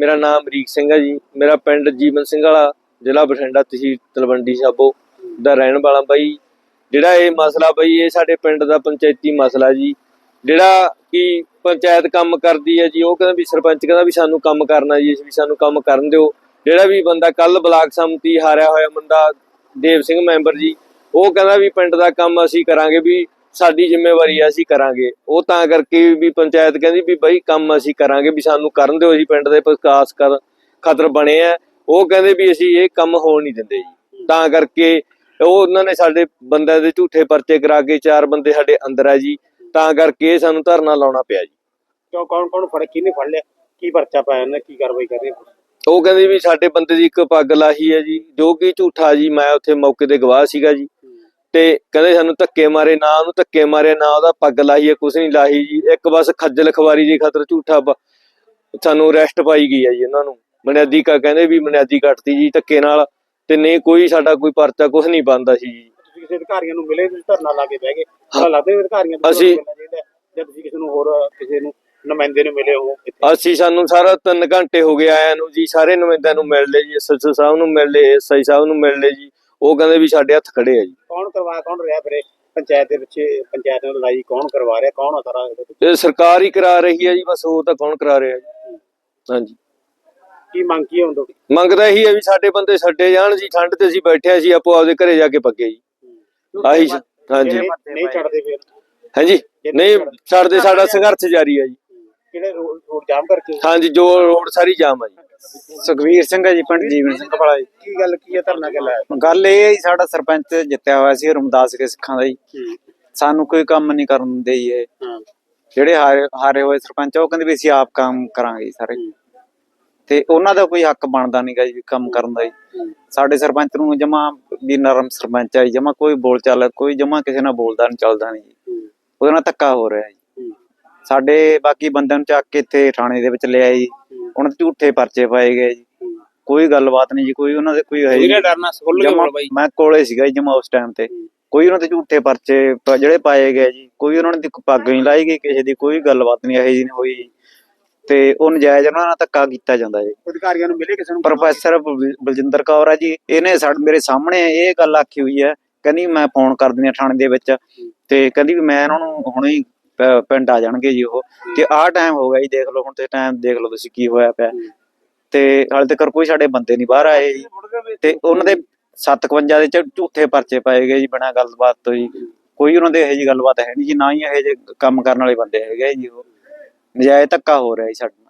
ਮੇਰਾ ਨਾਮ ਅਮਰੀਕ ਸਿੰਘ ਹੈ ਜੀ। ਮੇਰਾ ਪਿੰਡ ਜੀਵਨ ਸਿੰਘ ਵਾਲਾ, ਜ਼ਿਲ੍ਹਾ ਬਠਿੰਡਾ ਤਹਿਸੀਲ ਤਲਵੰਡੀ ਸਾਬੋ ਦਾ ਰਹਿਣ ਵਾਲਾ ਬਾਈ। ਜਿਹੜਾ ਇਹ ਮਸਲਾ ਬਈ, ਇਹ ਸਾਡੇ ਪਿੰਡ ਦਾ ਪੰਚਾਇਤੀ ਮਸਲਾ ਜੀ। ਜਿਹੜਾ ਕਿ ਪੰਚਾਇਤ ਕੰਮ ਕਰਦੀ ਹੈ ਜੀ, ਉਹ ਕਹਿੰਦਾ ਵੀ ਸਰਪੰਚ ਕਹਿੰਦਾ ਵੀ ਸਾਨੂੰ ਕੰਮ ਕਰਨਾ ਜੀ, ਵੀ ਸਾਨੂੰ ਕੰਮ ਕਰਨ ਦਿਓ। ਜਿਹੜਾ ਵੀ ਬੰਦਾ ਕੱਲ ਬਲਾਕ ਸੰਮਤੀ ਹਾਰਿਆ ਹੋਇਆ ਮੁੰਡਾ, ਦੇਵ ਸਿੰਘ ਮੈਂਬਰ ਜੀ, ਉਹ ਕਹਿੰਦਾ ਵੀ ਪਿੰਡ ਦਾ ਕੰਮ ਅਸੀਂ ਕਰਾਂਗੇ ਵੀ ਸਾਡੀ ਜ਼ਿੰਮੇਵਾਰੀ ਹੈ ਅਸੀਂ ਕਰਾਂਗੇ। ਉਹ ਤਾਂ ਕਰਕੇ ਵੀ ਪੰਚਾਇਤ ਕਹਿੰਦੀ ਵੀ ਬਈ ਕੰਮ ਅਸੀਂ ਕਰਾਂਗੇ ਵੀ ਸਾਨੂੰ ਕਰਨ ਦਿਓ ਅਸੀਂ ਪਿੰਡ ਦੇ ਵਿਕਾਸ ਕਰ ਖਾਤਰ ਬਣੇ ਆ। ਉਹ ਕਹਿੰਦੇ ਵੀ ਅਸੀਂ ਇਹ ਕੰਮ ਹੋਣ ਨਹੀਂ ਦਿੰਦੇ ਜੀ। ਤਾਂ ਕਰਕੇ ਉਹ ਉਹਨਾਂ ਨੇ ਸਾਡੇ ਬੰਦਿਆਂ ਦੇ ਝੂਠੇ ਪਰਚੇ ਕਰਾ ਕੇ ਚਾਰ ਬੰਦੇ ਸਾਡੇ ਅੰਦਰ ਆ ਜੀ। ਤਾਂ ਕਰਕੇ ਸਾਨੂੰ ਧਰਨਾ ਲਾਉਣਾ ਪਿਆ ਜੀ। ਕਿਉਂ ਕੌਣ ਕੌਣ ਫੜ ਕਿਹਨੇ ਫੜ ਲਿਆ? ਕੀ ਪਰਚਾ ਪਾਇਆ ਉਹਨੇ? ਕੀ ਕਾਰਵਾਈ ਕਰ ਰਹੇ ਉਹ ਕਹਿੰਦੇ ਵੀ ਸਾਡੇ ਬੰਦੇ ਦੀ ਇੱਕ ਪੱਗ ਲਾਹੀ ਹੈ ਜੀ। ਜੋ ਕਿ ਝੂਠਾ ਜੀ ਮੈਂ ਉੱਥੇ ਮੌਕੇ ਤੇ ਗਵਾਹ ਸੀਗਾ ਜੀ। ਤੇ ਕਹਿੰਦੇ ਸਾਨੂੰ ਧੱਕੇ ਮਾਰੇ ਨਾ ਉਹਨੂੰ ਧੱਕੇ ਮਾਰੇ ਨਾ ਉਹਦਾ ਪੱਗ ਲਾਹੀ ਹੈ ਕੁਛ ਨਹੀਂ ਲਾਹੀ ਜੀ। ਇੱਕ ਬਸ ਖੱਜਲ ਖਵਾਰੀ ਦੀ ਖਾਤਰ ਝੂਠਾ ਸਾਨੂੰ ਅਰੈਸਟ ਪਾਈ ਗਈ ਹੈ ਜੀ ਇਹਨਾਂ ਨੂੰ। ਬੁਨਿਆਦੀ ਕਾ ਕਹਿੰਦੇ ਵੀ ਬੁਨਿਆਦੀ ਕੱਟਤੀ ਜੀ ਧੱਕੇ ਨਾਲ ਤੇ ਨਹੀਂ ਕੋਈ ਸਾਡਾ ਕੋਈ ਪਰਚਾ ਕੁਛ ਨਹੀਂ ਬੰਦਾ ਸੀ ਜੀ। ਤੁਸੀਂ ਕਿਸੇ ਅਧਿਕਾਰੀਆਂ ਨੂੰ ਮਿਲੇ ਤੁਸੀਂ ਧਰਨਾ ਲਾ ਕੇ ਬਹਿ ਗਏ। ਪਤਾ ਲੱਗਦਾ ਵੀ ਅਧਿਕਾਰੀਆਂ ਤੋਂ ਅਸੀਂ-। ਜਾਂ ਤੁਸੀਂ ਕਿਸੇ ਨੂੰ ਹੋਰ ਕਿਸੇ ਨੂੰ ਨੁਮਾਇੰਦੇ ਨੂੰ ਮਿਲੇ ਹੋ ਇੱਥੇ? ਅਸੀਂ ਸਾਨੂੰ ਸਾਰਾ 3 ਘੰਟੇ ਹੋ ਗਏ ਆਇਆਂ ਨੂੰ ਜੀ ਸਾਰੇ ਨੁਮਾਇੰਦਿਆਂ ਨੂੰ ਮਿਲ ਲਏ ਜੀ ਐਸਐਸਓ ਸਾਹਿਬ ਨੂੰ ਮਿਲ ਲਏ ਐਸਆਈ ਸਾਹਿਬ ਨੂੰ ਮਿਲ ਲਏ ਜੀ। ਉਹ ਕਹਿੰਦੇ ਵੀ ਸਾਡੇ ਹੱਥ ਖੜੇ ਆ ਜੀ। ਕੌਣ ਕਰਵਾ ਕੌਣ ਰਿਹਾ ਫਿਰੇ ਪੰਚਾਇਤ ਦੇ ਪਿੱਛੇ ਪੰਚਾਇਤ ਨਾਲ ਲੜਾਈ ਕੌਣ ਕਰਵਾ ਰਿਹਾ? ਕੌਣ ਆ ਸਾਰਾ ਇਹਦੇ ਵਿੱਚ? ਇਹ ਸਰਕਾਰ ਹੀ ਕਰਾ ਰਹੀ ਹੈ ਜੀ ਬਸ ਉਹ ਤਾਂ ਕੌਣ ਕਰਾ ਰਿਹਾ ਜੀ। ਹਾਂਜੀ। ਕੀ ਮੰਗ ਕੀ ਹੁੰਦਾ ਮੰਗਦਾ ਇਹੀ ਹੈ ਵੀ ਸਾਡੇ ਬੰਦੇ ਛੱਡੇ ਜਾਣ ਜੀ ਠੰਡ ਤੇ ਅਸੀਂ ਬੈਠੇ ਅਸੀਂ ਆਪੋ ਆਪਦੇ ਘਰੇ ਜਾ ਕੇ ਪੱਗੇ ਜੀ। ਆਹੀ ਸ- ਹਾਂਜੀ। ਨਹੀਂ ਛੱਡਦੇ ਫਿਰ? ਹਾਂਜੀ ਨਹੀਂ ਛੱਡਦੇ ਸਾਡਾ ਸੰਘਰਸ਼ ਜਾਰੀ ਹੈ ਜੀ। ਕਿਹੜੇ ਰੋਡ ਰੋਡ ਜਾਮ ਕਰਕੇ? ਹਾਂਜੀ ਜੋ ਰੋਡ ਸਾਰੀ ਜਾਮ ਹੈ ਜੀ। ਸੁਖਵੀਰ ਸਿੰਘ ਹੈ ਜੀ ਪਿੰਡ ਜੀਵਨ ਸਿੰਘ ਵਾਲਾ ਜੀ। ਕੀ ਗੱਲ ਕੀ ਹੈ ਧਰਨਾ ਕਿ ਲਾਇਆ? ਗੱਲ ਇਹ ਹੈ ਜੀ ਸਾਡਾ ਸਰਪੰਚ ਜਿੱਤਿਆ ਹੋਇਆ ਸੀ ਰਮਦਾਸ ਕੇ ਸਿੱਖਾਂ ਦਾ ਜੀ। ਸਾਨੂੰ ਕੋਈ ਕੰਮ ਨਹੀਂ ਕਰਨ ਦਿੰਦੇ ਜੀ ਇਹ। ਜਿਹੜੇ ਹਾਰੇ ਹਾਰੇ ਹੋਏ ਸਰਪੰਚ ਆ, ਉਹ ਕਹਿੰਦੇ ਵੀ ਅਸੀਂ ਆਪ ਕੰਮ ਕਰਾਂਗੇ ਜੀ ਸਾਰੇ। ਤੇ ਉਹਨਾਂ ਦਾ ਕੋਈ ਹੱਕ ਬਣਦਾ ਨਹੀਂਗਾ ਜੀ ਕੰਮ ਕਰਨ ਦਾ ਜੀ। ਸਾਡੇ ਸਰਪੰਚ ਨੂੰ ਜਮਾ ਵੀ ਨਰਮ ਸਰਪੰਚ ਆ ਜਮਾ ਕੋਈ ਬੋਲ ਚਾਲ ਕੋਈ ਜਮਾ ਕਿਸੇ ਨਾਲ ਬੋਲਦਾ ਨਹੀਂ ਚੱਲਦਾ ਨਹੀਂ ਜੀ। ਉਹਦੇ ਨਾਲ ਧੱਕਾ ਹੋ ਰਿਹਾ ਜੀ। ਸਾਡੇ ਬਾਕੀ ਬੰਦਿਆਂ ਨੂੰ ਚੱਕ ਕੇ ਇੱਥੇ ਥਾਣੇ ਦੇ ਵਿੱਚ ਲਿਆਏ ਜੀ। ਤੇ ਝੂਠੇ ਪਰਚੇ ਪਾਏ ਗਏ ਜੀ। ਕੋਈ ਗੱਲਬਾਤ ਨਹੀਂ ਜੀ ਕੋਈ ਉਹਨਾਂ ਦੇ ਕੋਈ ਹੈ। ਡਰਨਾ ਮੈਂ ਕੋਲੇ ਸੀਗਾ ਜੀ ਜਮਾ ਉਸ ਟਾਈਮ ਤੇ। ਕੋਈ ਉਹਨਾਂ ਦੇ ਝੂਠੇ ਪਰਚੇ ਪ- ਜਿਹੜੇ ਪਾਏ ਗਏ ਜੀ ਕੋਈ ਉਹਨਾਂ ਕੋਈ ਪੱਗ ਨਹੀਂ ਲਾਈ ਗਈ ਕਿਸੇ ਦੀ ਕੋਈ ਗੱਲਬਾਤ ਨਹੀਂ ਇਹੋ ਜਿਹੀ ਨਹੀਂ ਹੋਈ ਜੀ। ਤੇ ਉਹ ਨਜਾਇਜ਼ ਉਹਨਾਂ ਨਾਲ ਧੱਕਾ ਕੀਤਾ ਜਾਂਦਾ ਜੀ। ਅਧਿਕਾਰੀਆਂ ਨੂੰ ਮਿਲੇ ਕਿਸੇ ਨੂੰ? ਪ੍ਰੋਫੈਸਰ ਬਲ- ਬਲਜਿੰਦਰ ਕੌਰ ਆ ਜੀ ਇਹਨੇ ਸਾਡੇ ਮੇਰੇ ਸਾਹਮਣੇ ਇਹ ਗੱਲ ਆਖੀ ਹੋਈ ਹੈ। ਕਹਿੰਦੀ ਮੈਂ ਫੋਨ ਕਰ ਦਿੰਦੀ ਹਾਂ ਥਾਣੇ ਦੇ ਵਿੱਚ। ਤੇ ਕਹਿੰਦੀ ਵੀ ਮੈਂ ਇਹਨਾਂ ਨੂੰ ਹੁਣੇ ਹੀ ਪਿੰਡ ਆ ਜਾਣਗੇ ਜੀ ਉਹ। ਤੇ ਆਹ ਟਾਈਮ ਹੋ ਗਿਆ ਜੀ, ਦੇਖ ਲਓ ਹੁਣ ਤੇ ਟਾਈਮ ਦੇਖ ਲਓ ਤੁਸੀਂ ਕੀ ਹੋਇਆ ਪਿਆ। ਤੇ ਹਾਲੇ ਤੱਕ ਕੋਈ ਸਾਡੇ ਬੰਦੇ ਨਹੀਂ ਬਾਹਰ ਆਏ ਜੀ। ਤੇ ਉਹਨਾਂ ਦੇ 751 ਦੇ ਝੂਠੇ ਪਰਚੇ ਪਾਏ ਗਏ ਜੀ, ਬਿਨਾਂ ਗੱਲਬਾਤ ਤੋਂ ਜੀ। ਕੋਈ ਉਹਨਾਂ ਦੇ ਇਹੋ ਜੀ ਗੱਲਬਾਤ ਹੈ ਨਹੀਂ ਜੀ, ਨਾ ਹੀ ਇਹੋ ਜਿਹੇ ਕੰਮ ਕਰਨ ਵਾਲੇ ਬੰਦੇ ਹੈਗੇ ਜੀ ਉਹ। ਨਜਾਇਜ਼ ਧੱਕਾ ਹੋ ਰਿਹਾ ਜੀ ਸਾਡੇ ਨਾਲ।